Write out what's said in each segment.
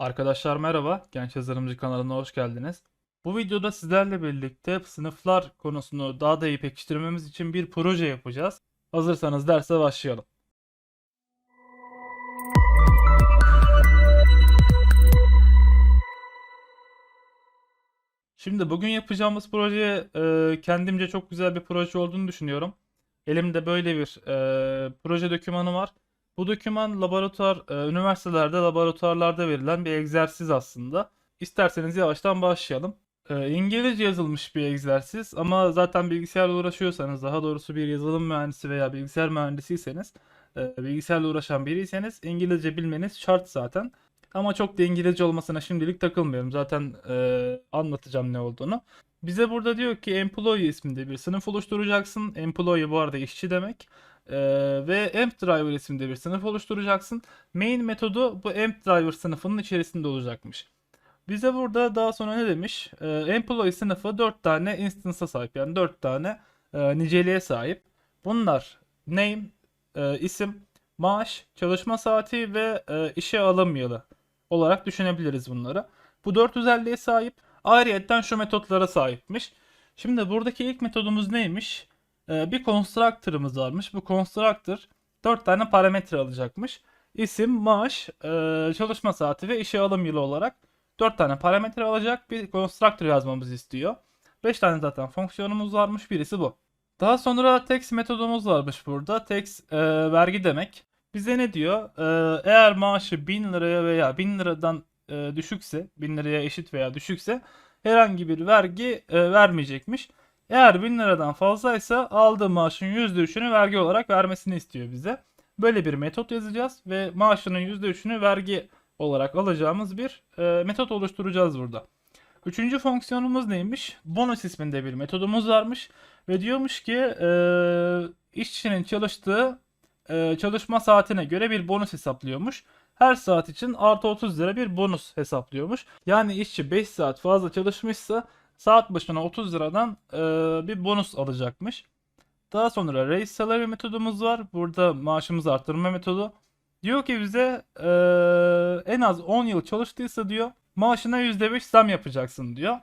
Arkadaşlar merhaba, Genç Yazılımcı kanalına hoş geldiniz. Bu videoda sizlerle birlikte sınıflar konusunu daha da iyi pekiştirmemiz için bir proje yapacağız. Hazırsanız derse başlayalım. Şimdi bugün yapacağımız proje e, kendimce çok güzel bir proje olduğunu düşünüyorum. Elimde böyle bir e, proje dokümanı var. Bu doküman laboratuvar, e, üniversitelerde laboratuvarlarda verilen bir egzersiz aslında. İsterseniz yavaştan başlayalım. E, İngilizce yazılmış bir egzersiz ama zaten bilgisayarla uğraşıyorsanız, daha doğrusu bir yazılım mühendisi veya bilgisayar mühendisiyseniz, e, bilgisayarla uğraşan biriyseniz İngilizce bilmeniz şart zaten. Ama çok da İngilizce olmasına şimdilik takılmıyorum. Zaten e, anlatacağım ne olduğunu. Bize burada diyor ki employee isminde bir sınıf oluşturacaksın. Employee bu arada işçi demek. Ee, ve emp driver isimde bir sınıf oluşturacaksın. Main metodu bu emp driver sınıfının içerisinde olacakmış. Bize burada daha sonra ne demiş? Ee, employee sınıfı 4 tane instance'a sahip. Yani 4 tane e, niceliğe sahip. Bunlar name, e, isim, maaş, çalışma saati ve e, işe alım olarak düşünebiliriz bunları. Bu 4 özelliğe sahip. Ayrıyeten şu metotlara sahipmiş. Şimdi buradaki ilk metodumuz neymiş? Ee, bir constructor'ımız varmış. Bu constructor 4 tane parametre alacakmış. İsim, maaş, e, çalışma saati ve işe alım yılı olarak 4 tane parametre alacak bir constructor yazmamızı istiyor. 5 tane zaten fonksiyonumuz varmış. Birisi bu. Daha sonra text metodumuz varmış burada. Text e, vergi demek. Bize ne diyor? E, eğer maaşı 1000 liraya veya 1000 liradan e, düşükse, 1000 liraya eşit veya düşükse herhangi bir vergi e, vermeyecekmiş. Eğer 1000 liradan fazlaysa aldığı maaşın %3'ünü vergi olarak vermesini istiyor bize. Böyle bir metot yazacağız ve maaşının %3'ünü vergi olarak alacağımız bir e, metot oluşturacağız burada. Üçüncü fonksiyonumuz neymiş? Bonus isminde bir metodumuz varmış ve diyormuş ki e, işçinin çalıştığı e, çalışma saatine göre bir bonus hesaplıyormuş. Her saat için artı 30 lira bir bonus hesaplıyormuş. Yani işçi 5 saat fazla çalışmışsa saat başına 30 liradan e, bir bonus alacakmış. Daha sonra raise salary metodumuz var. Burada maaşımızı arttırma metodu. Diyor ki bize e, en az 10 yıl çalıştıysa diyor maaşına %5 zam yapacaksın diyor.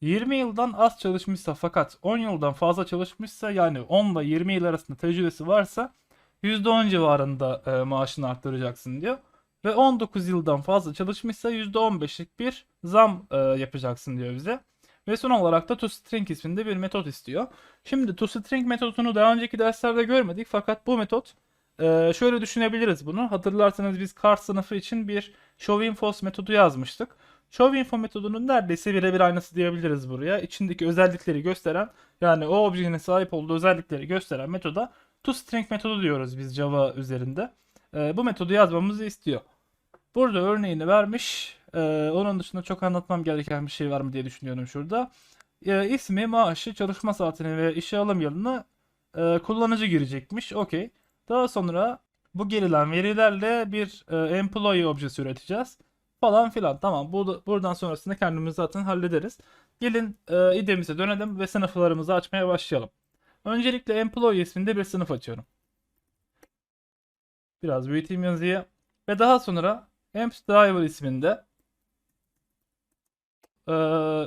20 yıldan az çalışmışsa fakat 10 yıldan fazla çalışmışsa yani 10 ile 20 yıl arasında tecrübesi varsa %10 civarında e, maaşını arttıracaksın diyor. Ve 19 yıldan fazla çalışmışsa %15'lik bir zam e, yapacaksın diyor bize. Ve son olarak da toString isminde bir metot istiyor. Şimdi toString metodunu daha önceki derslerde görmedik fakat bu metot e, şöyle düşünebiliriz bunu. Hatırlarsanız biz kart sınıfı için bir showInfos metodu yazmıştık. ShowInfo metodunun neredeyse birebir aynısı diyebiliriz buraya. İçindeki özellikleri gösteren yani o objenin sahip olduğu özellikleri gösteren metoda toString metodu diyoruz biz Java üzerinde. E, bu metodu yazmamızı istiyor. Burada örneğini vermiş. Ee, onun dışında çok anlatmam gereken bir şey var mı diye düşünüyorum şurada. Ee, ismi, maaşı, çalışma saatini ve işe alım yılını e, kullanıcı girecekmiş. Okey. Daha sonra bu girilen verilerle bir e, employee objesi üreteceğiz. Falan filan. Tamam. Bu, buradan sonrasında kendimiz zaten hallederiz. Gelin e, idemize dönelim ve sınıflarımızı açmaya başlayalım. Öncelikle employee isminde bir sınıf açıyorum. Biraz büyüteyim yazıyı. Ve daha sonra Amps Driver isminde e,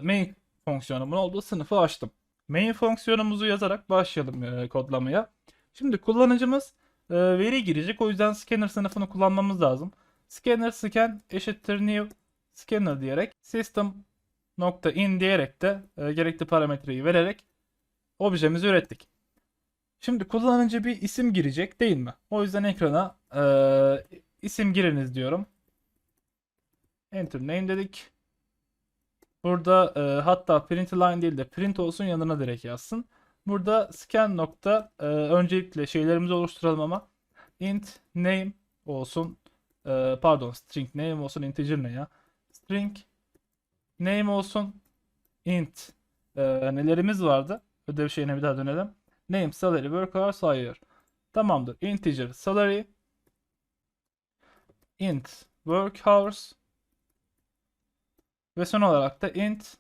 main fonksiyonumun olduğu sınıfı açtım. Main fonksiyonumuzu yazarak başlayalım e, kodlamaya. Şimdi kullanıcımız e, veri girecek. O yüzden scanner sınıfını kullanmamız lazım. Scanner scan eşittir new scanner diyerek system nokta in diyerek de e, gerekli parametreyi vererek objemizi ürettik. Şimdi kullanıcı bir isim girecek değil mi? O yüzden ekrana e, isim giriniz diyorum. Enter name dedik. Burada e, hatta print line değil de print olsun yanına direkt yazsın. Burada scan nokta e, öncelikle şeylerimizi oluşturalım ama int name olsun. E, pardon string name olsun integer ne ya? String name olsun. int e, nelerimiz vardı? Ödev şeyine bir daha dönelim. Name salary work hours hire. Tamamdır. Integer salary int work hours ve son olarak da int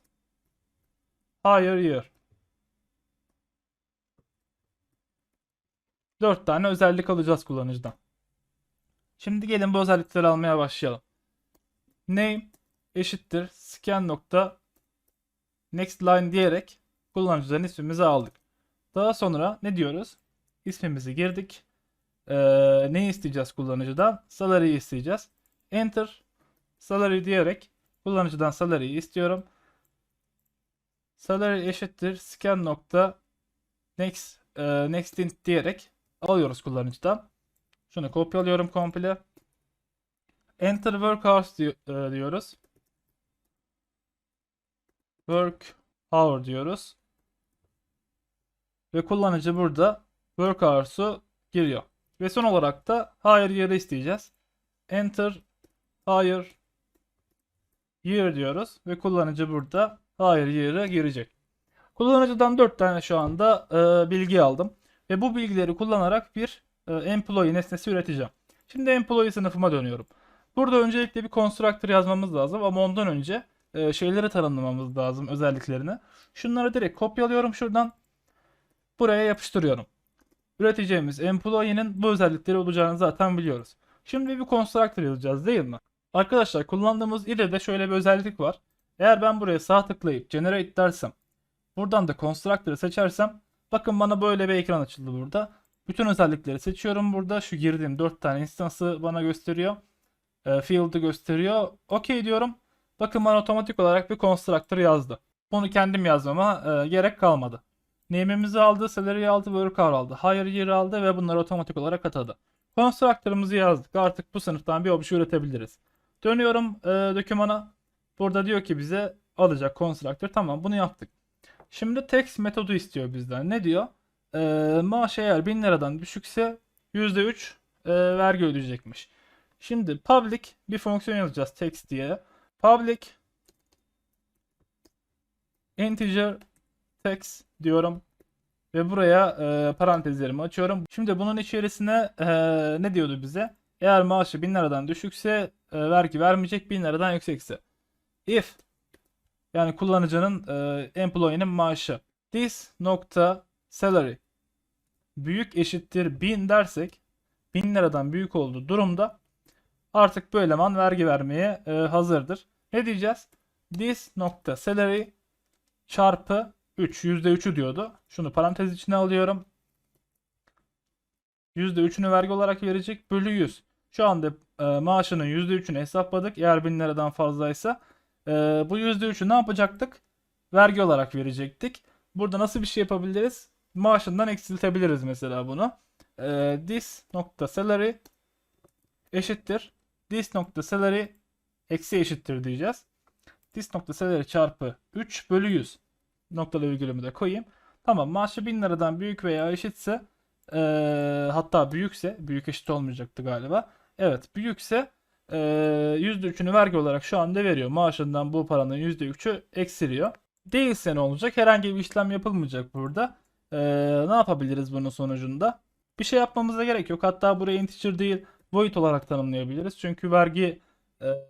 higher year. 4 tane özellik alacağız kullanıcıdan. Şimdi gelin bu özellikleri almaya başlayalım. name eşittir scan nokta next line diyerek kullanıcıdan ismimizi aldık. Daha sonra ne diyoruz? İsmimizi girdik. Ee, ne isteyeceğiz kullanıcıdan? Salary'yi isteyeceğiz. Enter salary diyerek kullanıcıdan salary'yi istiyorum. Salary eşittir scan nokta next e, next int diyerek alıyoruz kullanıcıdan. Şunu kopyalıyorum komple. Enter work hours e, diyoruz. Work hour diyoruz. Ve kullanıcı burada work hours'u giriyor. Ve son olarak da hire year'ı isteyeceğiz. Enter hire year diyoruz. Ve kullanıcı burada hire year'ı girecek. Kullanıcıdan 4 tane şu anda e, bilgi aldım. Ve bu bilgileri kullanarak bir e, employee nesnesi üreteceğim. Şimdi employee sınıfıma dönüyorum. Burada öncelikle bir constructor yazmamız lazım ama ondan önce e, şeyleri tanımlamamız lazım özelliklerini. Şunları direkt kopyalıyorum şuradan. Buraya yapıştırıyorum. Üreteceğimiz employee'nin bu özellikleri olacağını zaten biliyoruz. Şimdi bir constructor yazacağız değil mi? Arkadaşlar kullandığımız ile de şöyle bir özellik var. Eğer ben buraya sağ tıklayıp generate dersem buradan da constructor'ı seçersem bakın bana böyle bir ekran açıldı burada. Bütün özellikleri seçiyorum burada. Şu girdiğim 4 tane instance'ı bana gösteriyor. E, field'ı gösteriyor. OK diyorum. Bakın bana otomatik olarak bir constructor yazdı. Bunu kendim yazmama e, gerek kalmadı. Name'imizi aldı, salary'i aldı, work hour aldı, hire year aldı ve bunları otomatik olarak atadı. Constructor'ımızı yazdık. Artık bu sınıftan bir obje üretebiliriz. Dönüyorum e, dokümana. Burada diyor ki bize alacak constructor. Tamam bunu yaptık. Şimdi text metodu istiyor bizden. Ne diyor? E, maaş eğer 1000 liradan düşükse %3 e, vergi ödeyecekmiş. Şimdi public bir fonksiyon yazacağız text diye. Public integer text diyorum ve buraya e, parantezlerimi açıyorum. Şimdi bunun içerisine e, ne diyordu bize? Eğer maaşı 1000 liradan düşükse e, vergi vermeyecek 1000 liradan yüksekse. If yani kullanıcının e, employee'nin maaşı this nokta salary büyük eşittir 1000 dersek 1000 liradan büyük olduğu durumda artık bu eleman vergi vermeye e, hazırdır. Ne diyeceğiz? This nokta salary çarpı 3 %3'ü diyordu. Şunu parantez içine alıyorum. %3'ünü vergi olarak verecek bölü 100. Şu anda e, maaşının %3'ünü hesapladık. Eğer 1000 liradan fazlaysa e, bu %3'ü ne yapacaktık? Vergi olarak verecektik. Burada nasıl bir şey yapabiliriz? Maaşından eksiltebiliriz mesela bunu. E, this salary eşittir. This salary eksi eşittir diyeceğiz. This salary çarpı 3 bölü 100 noktalı virgülümü de koyayım. Tamam maaşı 1000 liradan büyük veya eşitse e, hatta büyükse büyük eşit olmayacaktı galiba. Evet büyükse e, %3'ünü vergi olarak şu anda veriyor. Maaşından bu paranın %3'ü eksiliyor. Değilse ne olacak? Herhangi bir işlem yapılmayacak burada. Ne yapabiliriz bunun sonucunda? Bir şey yapmamıza gerek yok. Hatta buraya integer değil void olarak tanımlayabiliriz. Çünkü vergi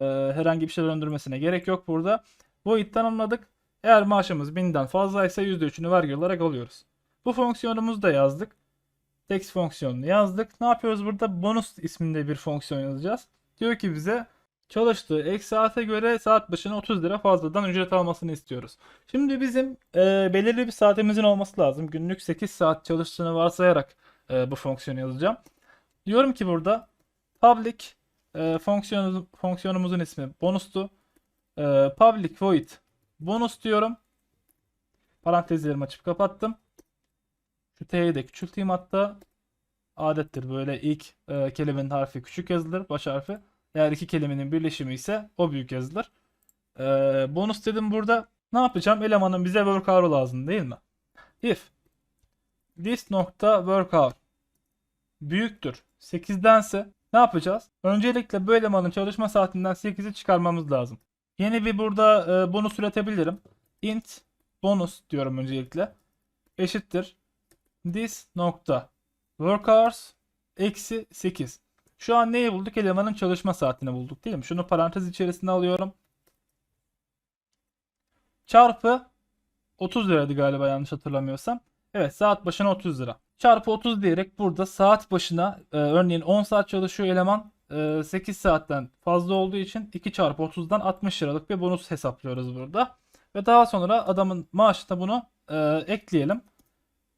herhangi bir şey döndürmesine gerek yok burada. Void tanımladık. Eğer maaşımız 1000'den fazlaysa %3'ünü vergi olarak alıyoruz. Bu fonksiyonumuzu da yazdık. Text fonksiyonunu yazdık. Ne yapıyoruz burada? Bonus isminde bir fonksiyon yazacağız. Diyor ki bize çalıştığı ek saate göre saat başına 30 lira fazladan ücret almasını istiyoruz. Şimdi bizim e, belirli bir saatimizin olması lazım. Günlük 8 saat çalıştığını varsayarak e, bu fonksiyonu yazacağım. Diyorum ki burada public e, fonksiyonumuz, fonksiyonumuzun ismi bonustu. E, public void bonus diyorum. Parantezlerimi açıp kapattım. Şu t'yi de küçülteyim hatta. Adettir böyle ilk e, kelimenin harfi küçük yazılır, baş harfi. Eğer iki kelimenin birleşimi ise o büyük yazılır. E, bonus dedim burada. Ne yapacağım? Elemanın bize work hour lazım değil mi? If this nokta work hour büyüktür 8'dense ne yapacağız? Öncelikle bu elemanın çalışma saatinden 8'i çıkarmamız lazım. Yeni bir burada e, bonus üretebilirim. int bonus diyorum öncelikle. Eşittir. This nokta work hours eksi 8. Şu an neyi bulduk? Elemanın çalışma saatini bulduk değil mi? Şunu parantez içerisine alıyorum. Çarpı 30 liraydı galiba yanlış hatırlamıyorsam. Evet saat başına 30 lira. Çarpı 30 diyerek burada saat başına e, örneğin 10 saat çalışıyor eleman. e, 8 saatten fazla olduğu için 2 çarpı 30'dan 60 liralık bir bonus hesaplıyoruz burada. Ve daha sonra adamın maaşına bunu e, ekleyelim.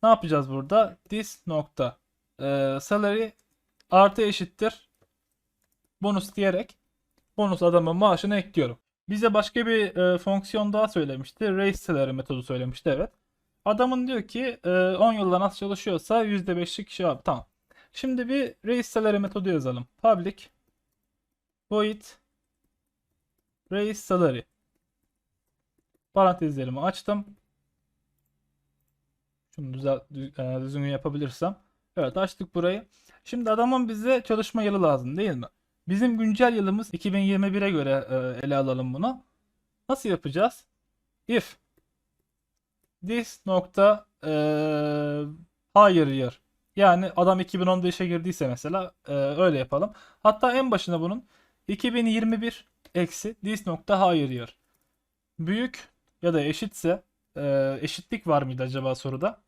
Ne yapacağız burada? This nokta e, salary artı eşittir bonus diyerek bonus adamın maaşına ekliyorum. Bize başka bir e, fonksiyon daha söylemişti. Raise salary metodu söylemişti evet. Adamın diyor ki e, 10 yıldan az çalışıyorsa %5'lik şey abi tamam. Şimdi bir raise salary metodu yazalım. Public void raise salary parantezlerimi açtım. Şunu düzel, dü- e, düzgün yapabilirsem. Evet açtık burayı. Şimdi adamın bize çalışma yılı lazım değil mi? Bizim güncel yılımız 2021'e göre e, ele alalım bunu. Nasıl yapacağız? If this nokta e, higher year yani adam 2010'da işe girdiyse mesela e, öyle yapalım. Hatta en başına bunun 2021 eksi this nokta higher year büyük ya da eşitse e, eşitlik var mıydı acaba soruda?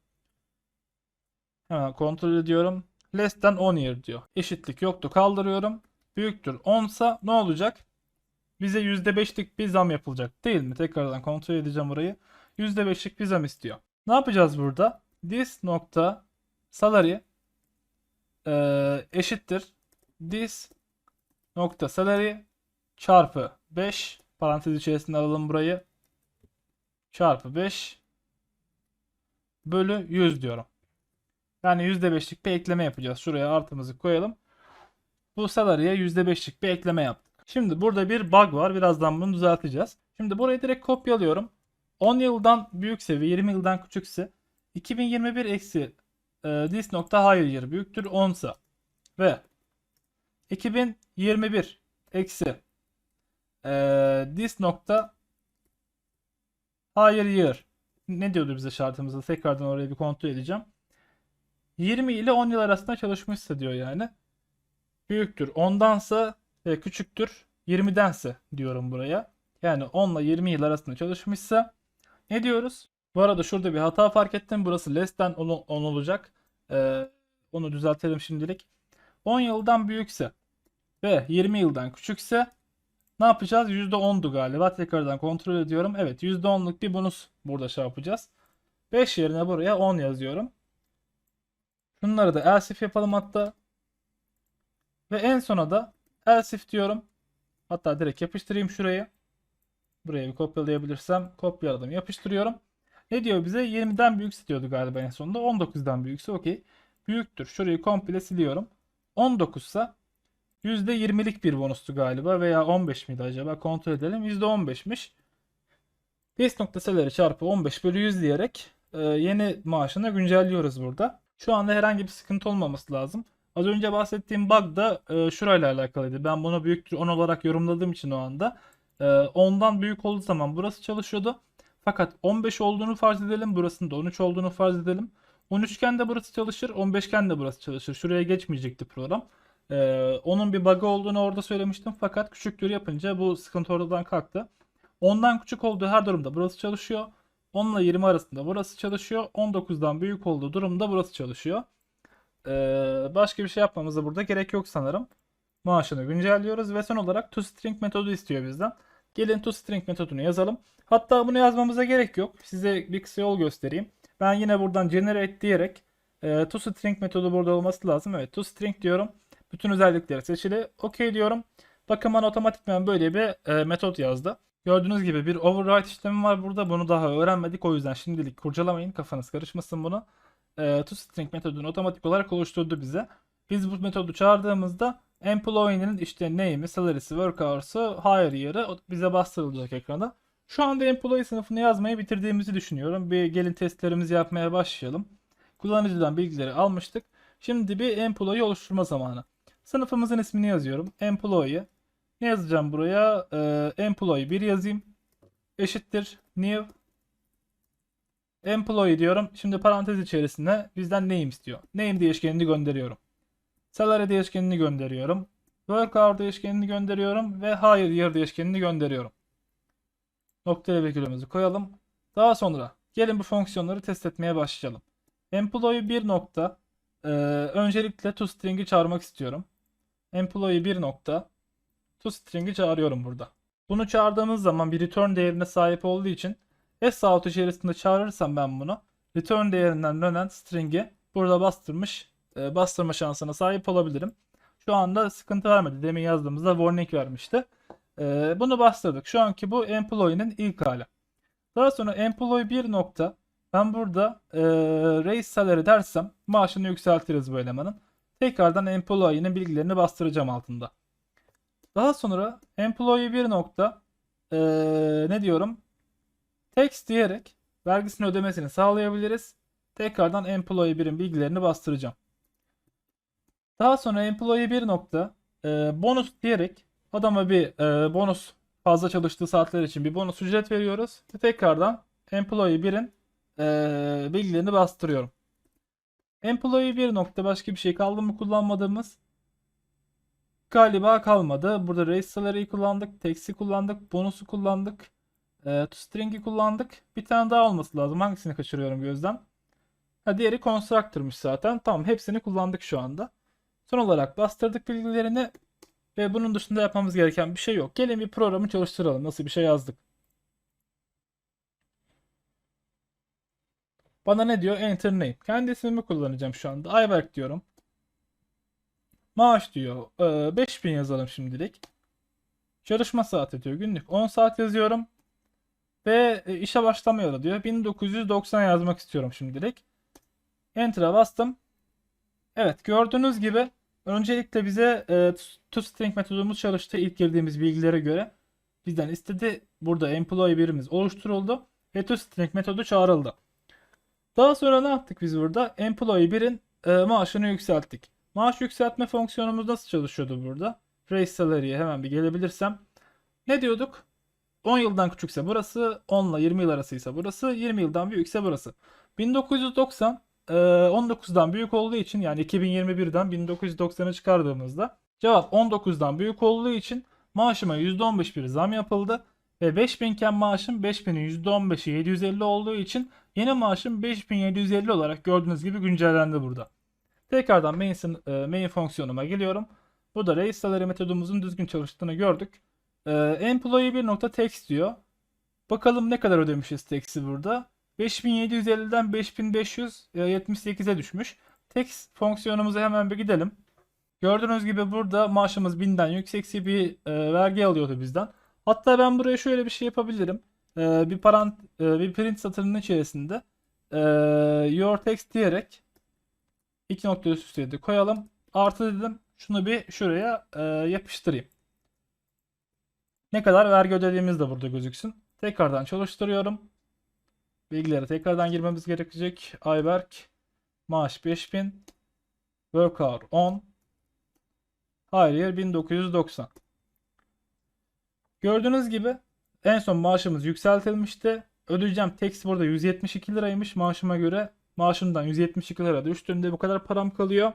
Hemen kontrol ediyorum. Less than 10 year diyor. Eşitlik yoktu kaldırıyorum. Büyüktür 10 sa ne olacak? Bize %5'lik bir zam yapılacak değil mi? Tekrardan kontrol edeceğim burayı. %5'lik bir zam istiyor. Ne yapacağız burada? This nokta salary e, eşittir. This nokta salary çarpı 5 parantez içerisinde alalım burayı. Çarpı 5 bölü 100 diyorum. Yani %5'lik bir ekleme yapacağız. Şuraya artımızı koyalım. Bu salary'e %5'lik bir ekleme yaptık. Şimdi burada bir bug var. Birazdan bunu düzelteceğiz. Şimdi burayı direkt kopyalıyorum. 10 yıldan büyükse ve 20 yıldan küçükse 2021 eksi e, this nokta higher year büyüktür 10 ise ve 2021 eksi e, this nokta higher year ne diyordu bize şartımızda tekrardan oraya bir kontrol edeceğim. 20 ile 10 yıl arasında çalışmışsa diyor yani. Büyüktür 10'dansa ve küçüktür 20'dense diyorum buraya. Yani 10 ile 20 yıl arasında çalışmışsa ne diyoruz? Bu arada şurada bir hata fark ettim. Burası less than 10, 10 olacak. Ee, onu düzeltelim şimdilik. 10 yıldan büyükse ve 20 yıldan küçükse ne yapacağız? %10'du galiba. Tekrardan kontrol ediyorum. Evet %10'luk bir bonus burada şey yapacağız. 5 yerine buraya 10 yazıyorum. Şunları da else yapalım hatta. Ve en sona da else diyorum. Hatta direkt yapıştırayım şuraya. Buraya bir kopyalayabilirsem kopyaladım yapıştırıyorum. Ne diyor bize? 20'den büyük istiyordu galiba en sonunda. 19'dan büyükse okey. Büyüktür. Şurayı komple siliyorum. 19 ise %20'lik bir bonustu galiba veya 15 miydi acaba? Kontrol edelim. %15'miş. Base noktaseleri çarpı 15 bölü 100 diyerek e, yeni maaşını güncelliyoruz burada. Şu anda herhangi bir sıkıntı olmaması lazım. Az önce bahsettiğim bug da e, şurayla alakalıydı. Ben bunu büyüktür 10 olarak yorumladığım için o anda. E, 10'dan büyük olduğu zaman burası çalışıyordu. Fakat 15 olduğunu farz edelim. Burasının da 13 olduğunu farz edelim. 13 iken de burası çalışır. 15 iken de burası çalışır. Şuraya geçmeyecekti program. Ee, onun bir bug'ı olduğunu orada söylemiştim. Fakat küçüktür yapınca bu sıkıntı oradan kalktı. 10'dan küçük olduğu her durumda burası çalışıyor. 10 ile 20 arasında burası çalışıyor. 19'dan büyük olduğu durumda burası çalışıyor. Ee, başka bir şey yapmamıza burada gerek yok sanırım. Maaşını güncelliyoruz ve son olarak toString metodu istiyor bizden. Gelin toString metodunu yazalım. Hatta bunu yazmamıza gerek yok. Size bir kısa yol göstereyim. Ben yine buradan generate diyerek e, toString metodu burada olması lazım. Evet toString diyorum. Bütün özellikleri seçili. OK diyorum. Bakın bana otomatikman böyle bir e, metot yazdı. Gördüğünüz gibi bir override işlemi var burada. Bunu daha öğrenmedik. O yüzden şimdilik kurcalamayın. Kafanız karışmasın bunu. E, toString metodunu otomatik olarak oluşturdu bize. Biz bu metodu çağırdığımızda employee'nin işte name'i, salary'si, work hours'u, hire year'ı bize bastırılacak ekranda. Şu anda employee sınıfını yazmayı bitirdiğimizi düşünüyorum. Bir gelin testlerimizi yapmaya başlayalım. Kullanıcıdan bilgileri almıştık. Şimdi bir employee oluşturma zamanı. Sınıfımızın ismini yazıyorum. Employee. Ne yazacağım buraya? Ee, employee 1 yazayım. Eşittir new employee diyorum. Şimdi parantez içerisinde bizden name istiyor. Name değişkenini gönderiyorum. Salary değişkenini gönderiyorum. Work hour değişkenini gönderiyorum ve hire year değişkenini gönderiyorum. Noktaya virgülümüzü koyalım. Daha sonra gelin bu fonksiyonları test etmeye başlayalım. Employee bir nokta e, öncelikle toString'i çağırmak istiyorum. Employee 1 nokta toString'i çağırıyorum burada. Bunu çağırdığımız zaman bir return değerine sahip olduğu için sout içerisinde çağırırsam ben bunu return değerinden dönen string'i burada bastırmış e, bastırma şansına sahip olabilirim. Şu anda sıkıntı vermedi. Demin yazdığımızda warning vermişti. E, bunu bastırdık. Şu anki bu employee'nin ilk hali. Daha sonra employee 1 nokta ben burada e, raise salary dersem maaşını yükseltiriz bu elemanın. Tekrardan employee'nin bilgilerini bastıracağım altında. Daha sonra employee 1 nokta e, ne diyorum? Text diyerek vergisini ödemesini sağlayabiliriz. Tekrardan employee 1'in bilgilerini bastıracağım. Daha sonra employee 1 nokta e, bonus diyerek adama bir e, bonus fazla çalıştığı saatler için bir bonus ücret veriyoruz. Ve tekrardan employee 1'in e, bilgilerini bastırıyorum. Employee 1 nokta başka bir şey kaldı mı kullanmadığımız? Galiba kalmadı. Burada raise salary'yi kullandık. Text'i kullandık. Bonusu kullandık. E, string'i kullandık. Bir tane daha olması lazım. Hangisini kaçırıyorum gözden? Ha, diğeri constructor'mış zaten. Tamam hepsini kullandık şu anda. Son olarak bastırdık bilgilerini ve bunun dışında yapmamız gereken bir şey yok. Gelin bir programı çalıştıralım. Nasıl bir şey yazdık. Bana ne diyor? Enter name. Kendi ismimi kullanacağım şu anda. Ayberk diyorum. Maaş diyor. Ee, 5000 yazalım şimdilik. Çalışma saati diyor. Günlük 10 saat yazıyorum. Ve e, işe başlamayalı diyor. 1990 yazmak istiyorum şimdilik. Enter'a bastım. Evet gördüğünüz gibi öncelikle bize e, toString metodumuz çalıştı ilk girdiğimiz bilgilere göre. Bizden istedi. Burada employee birimiz oluşturuldu. Ve toString metodu çağrıldı. Daha sonra ne yaptık biz burada? Employee 1'in e, maaşını yükselttik. Maaş yükseltme fonksiyonumuz nasıl çalışıyordu burada? Raise salary'e hemen bir gelebilirsem. Ne diyorduk? 10 yıldan küçükse burası, 10 ile 20 yıl arasıysa burası, 20 yıldan büyükse burası. 1990 e, 19'dan büyük olduğu için yani 2021'den 1990'a çıkardığımızda cevap 19'dan büyük olduğu için maaşıma %15 bir zam yapıldı. Ve 5000 iken maaşım 5000'in %15'i 750 olduğu için yeni maaşım 5750 olarak gördüğünüz gibi güncellendi burada. Tekrardan main, e, main fonksiyonuma geliyorum. Burada raise salary metodumuzun düzgün çalıştığını gördük. E, employee 1.text diyor. Bakalım ne kadar ödemişiz text'i burada. 5750'den 5578'e düşmüş. Text fonksiyonumuza hemen bir gidelim. Gördüğünüz gibi burada maaşımız 1000'den yüksekse bir e, vergi alıyordu bizden. Hatta ben buraya şöyle bir şey yapabilirim. E, bir parant e, bir print satırının içerisinde e, your text diyerek iki nokta üst üste de koyalım. Artı dedim. Şunu bir şuraya e, yapıştırayım. Ne kadar vergi ödediğimiz de burada gözüksün. Tekrardan çalıştırıyorum. Bilgileri tekrardan girmemiz gerekecek. Ayberk maaş 5000 work hour 10 Hayır yer 1990 Gördüğünüz gibi en son maaşımız yükseltilmişti. Ödeyeceğim tax burada 172 liraymış maaşıma göre. Maaşımdan 172 lira düştüğünde bu kadar param kalıyor.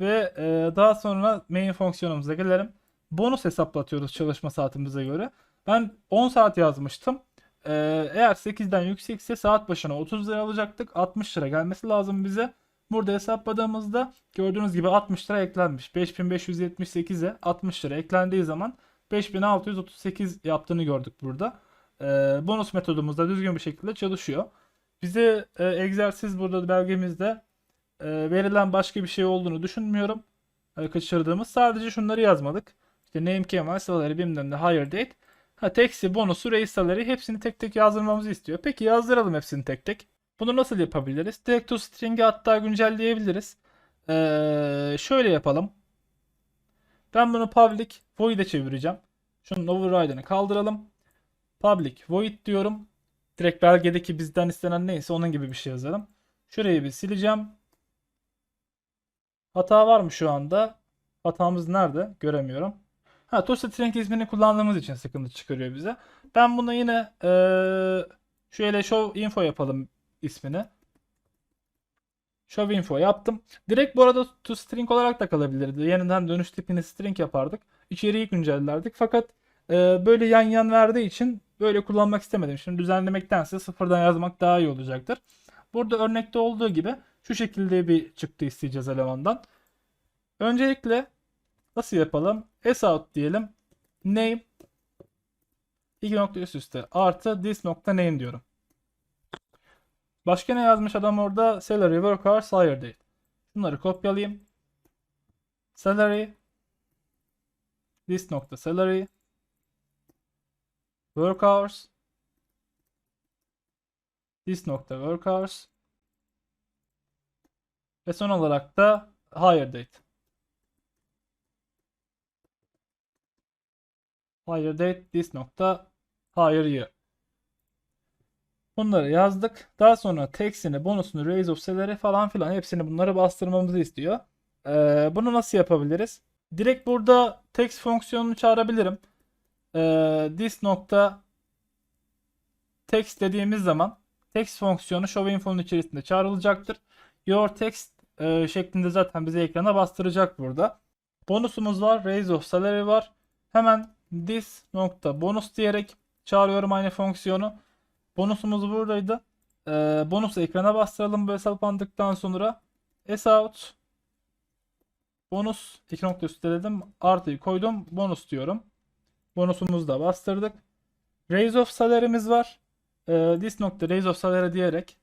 Ve e, daha sonra main fonksiyonumuza gelelim. Bonus hesaplatıyoruz çalışma saatimize göre. Ben 10 saat yazmıştım. E, eğer 8'den yüksekse saat başına 30 lira alacaktık. 60 lira gelmesi lazım bize. Burada hesapladığımızda gördüğünüz gibi 60 lira eklenmiş. 5578'e 60 lira eklendiği zaman 5638 yaptığını gördük burada. E, bonus metodumuz da düzgün bir şekilde çalışıyor. Bize e, egzersiz burada belgemizde e, verilen başka bir şey olduğunu düşünmüyorum. E, kaçırdığımız. Sadece şunları yazmadık. İşte name, kemal, salary, bilmem ne, hire date. Ha, taxi, bonusu, raise salary hepsini tek tek yazdırmamızı istiyor. Peki yazdıralım hepsini tek tek. Bunu nasıl yapabiliriz? Direkt to string'i hatta güncelleyebiliriz. Ee, şöyle yapalım. Ben bunu public void'e çevireceğim. Şunun override'ını kaldıralım. Public void diyorum. Direkt belgedeki bizden istenen neyse onun gibi bir şey yazalım. Şurayı bir sileceğim. Hata var mı şu anda? Hatamız nerede? Göremiyorum. Ha, toString ismini kullandığımız için sıkıntı çıkarıyor bize. Ben bunu yine ee, şöyle show info yapalım ismini. Show info yaptım. Direkt bu arada toString olarak da kalabilirdi. Yeniden dönüş tipini string yapardık. İçeriği güncellerdik. Fakat e, böyle yan yan verdiği için böyle kullanmak istemedim. Şimdi düzenlemektense sıfırdan yazmak daha iyi olacaktır. Burada örnekte olduğu gibi şu şekilde bir çıktı isteyeceğiz elemandan. Öncelikle Nasıl yapalım? S out diyelim. Name iki nokta üst üste artı this nokta name diyorum. Başka ne yazmış adam orada? Salary, work hours, hire date. Bunları kopyalayayım. Salary this nokta salary work hours this nokta work hours ve son olarak da hire date. Hire date this nokta hire year. Bunları yazdık. Daha sonra text'ini, bonusunu, raise of salary falan filan hepsini bunları bastırmamızı istiyor. Ee, bunu nasıl yapabiliriz? Direkt burada text fonksiyonunu çağırabilirim. Ee, this nokta text dediğimiz zaman text fonksiyonu show info'nun içerisinde çağrılacaktır. Your text e, şeklinde zaten bize ekrana bastıracak burada. Bonusumuz var. Raise of salary var. Hemen this nokta bonus diyerek çağırıyorum aynı fonksiyonu. Bonusumuz buradaydı. Ee, bonusu ekrana bastıralım bu hesaplandıktan sonra. S out bonus 2 nokta üsteledim. Artıyı koydum. Bonus diyorum. Bonusumuzu da bastırdık. Raise of salary'miz var. Ee, this nokta raise of salary diyerek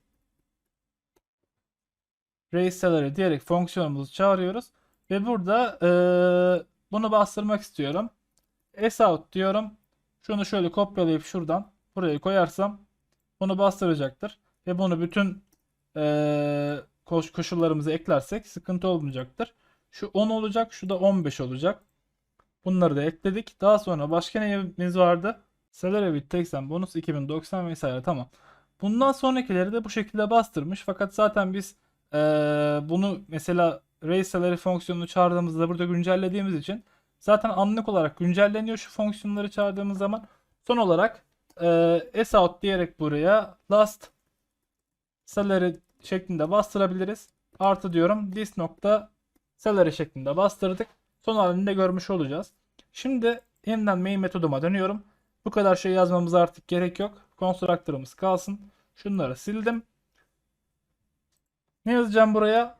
raise salary diyerek fonksiyonumuzu çağırıyoruz. Ve burada ee, bunu bastırmak istiyorum. S out diyorum. Şunu şöyle kopyalayıp şuradan buraya koyarsam bunu bastıracaktır. Ve bunu bütün ee, koş koşullarımızı eklersek sıkıntı olmayacaktır. Şu 10 olacak, şu da 15 olacak. Bunları da ekledik. Daha sonra başka neyimiz vardı? Salary with tax and bonus 2090 vesaire tamam. Bundan sonrakileri de bu şekilde bastırmış. Fakat zaten biz ee, bunu mesela raise salary fonksiyonunu çağırdığımızda burada güncellediğimiz için zaten anlık olarak güncelleniyor şu fonksiyonları çağırdığımız zaman. Son olarak e, s out diyerek buraya last salary şeklinde bastırabiliriz. Artı diyorum this nokta salary şeklinde bastırdık. Son halini de görmüş olacağız. Şimdi yeniden main metoduma dönüyorum. Bu kadar şey yazmamıza artık gerek yok. Constructor'ımız kalsın. Şunları sildim. Ne yazacağım buraya?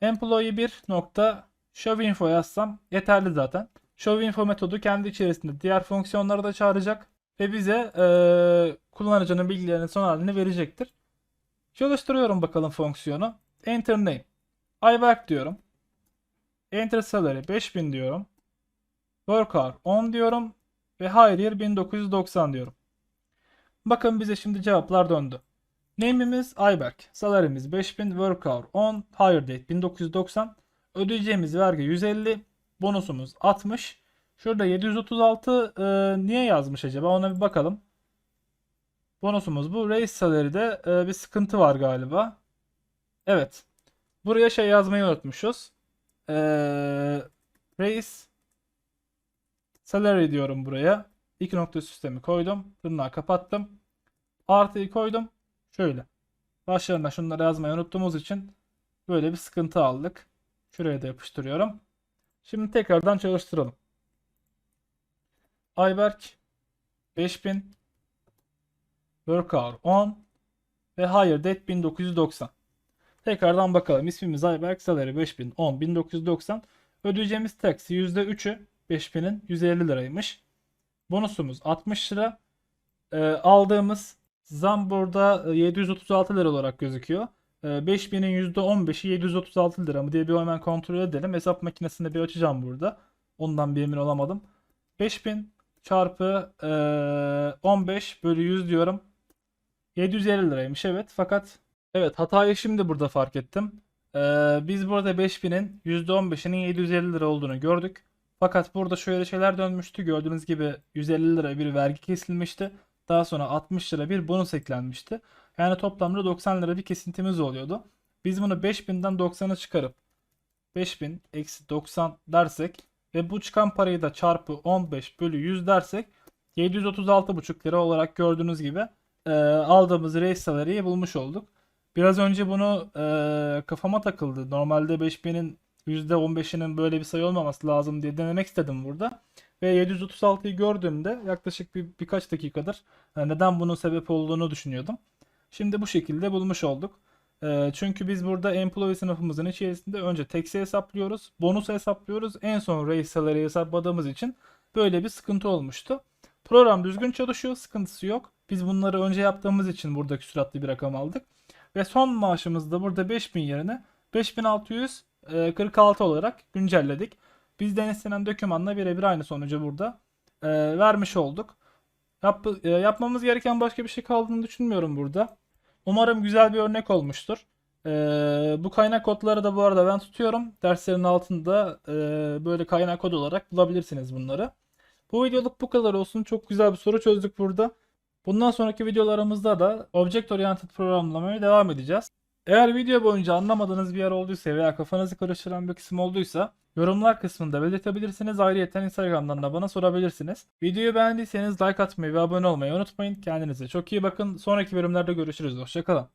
Employee 1 nokta show info yazsam yeterli zaten. Show info metodu kendi içerisinde diğer fonksiyonları da çağıracak ve bize eee, kullanıcının bilgilerinin son halini verecektir. Çalıştırıyorum bakalım fonksiyonu. Enter name. Work diyorum. Enter salary 5000 diyorum. Work hour 10 diyorum. Ve hire year 1990 diyorum. Bakın bize şimdi cevaplar döndü. Name'imiz Ayberk. Salary'miz 5000. Work hour 10. Hire date 1990. Ödeyeceğimiz vergi 150. Bonusumuz 60. Şurada 736 e, niye yazmış acaba? Ona bir bakalım. Bonusumuz bu. Raise salary'de e, bir sıkıntı var galiba. Evet. Buraya şey yazmayı unutmuşuz. E, raise salary diyorum buraya. İki nokta sistemi koydum. Tırnağı kapattım. Artıyı koydum. Şöyle. Başlarına şunları yazmayı unuttuğumuz için böyle bir sıkıntı aldık. Şuraya da yapıştırıyorum. Şimdi tekrardan çalıştıralım. Ayberk 5000 Work hour 10 ve hire date 1990. Tekrardan bakalım. İsmimiz Ayberk, salary 5000, 10, 1990. Ödeyeceğimiz taksi %3'ü 5000'in 150 liraymış. Bonusumuz 60 lira. Ee, aldığımız zam burada e, 736 lira olarak gözüküyor. Ee, 5000'in %15'i 736 lira mı diye bir hemen kontrol edelim. Hesap makinesinde bir açacağım burada. Ondan bir emin olamadım. 5000 çarpı e, 15 bölü 100 diyorum. 750 liraymış evet. Fakat evet hatayı şimdi burada fark ettim. Ee, biz burada 5000'in %15'inin 750 lira olduğunu gördük. Fakat burada şöyle şeyler dönmüştü. Gördüğünüz gibi 150 lira bir vergi kesilmişti. Daha sonra 60 lira bir bonus eklenmişti. Yani toplamda 90 lira bir kesintimiz oluyordu. Biz bunu 5000'den 90'a çıkarıp 5000 eksi 90 dersek ve bu çıkan parayı da çarpı 15 bölü 100 dersek 736,5 lira olarak gördüğünüz gibi e, aldığımız reis salary'yi bulmuş olduk. Biraz önce bunu e, kafama takıldı. Normalde 5000'in %15'inin böyle bir sayı olmaması lazım diye denemek istedim burada. Ve 736'yı gördüğümde yaklaşık bir birkaç dakikadır e, neden bunun sebep olduğunu düşünüyordum. Şimdi bu şekilde bulmuş olduk. Ee, çünkü biz burada employee sınıfımızın içerisinde önce tax'i hesaplıyoruz, bonusu hesaplıyoruz, en son raise salary hesapladığımız için böyle bir sıkıntı olmuştu. Program düzgün çalışıyor, sıkıntısı yok. Biz bunları önce yaptığımız için buradaki süratli bir rakam aldık. Ve son maaşımızda burada 5000 yerine 5646 olarak güncelledik. Bizden istenen dokümanla birebir aynı sonucu burada e, vermiş olduk. Yap, e, yapmamız gereken başka bir şey kaldığını düşünmüyorum burada. Umarım güzel bir örnek olmuştur. E, bu kaynak kodları da bu arada ben tutuyorum. Derslerin altında e, böyle kaynak kod olarak bulabilirsiniz bunları. Bu videoluk bu kadar olsun. Çok güzel bir soru çözdük burada. Bundan sonraki videolarımızda da Object Oriented programlamaya devam edeceğiz. Eğer video boyunca anlamadığınız bir yer olduysa veya kafanızı karıştıran bir kısım olduysa yorumlar kısmında belirtebilirsiniz. Ayrıca Instagram'dan da bana sorabilirsiniz. Videoyu beğendiyseniz like atmayı ve abone olmayı unutmayın. Kendinize çok iyi bakın. Sonraki bölümlerde görüşürüz. Hoşçakalın.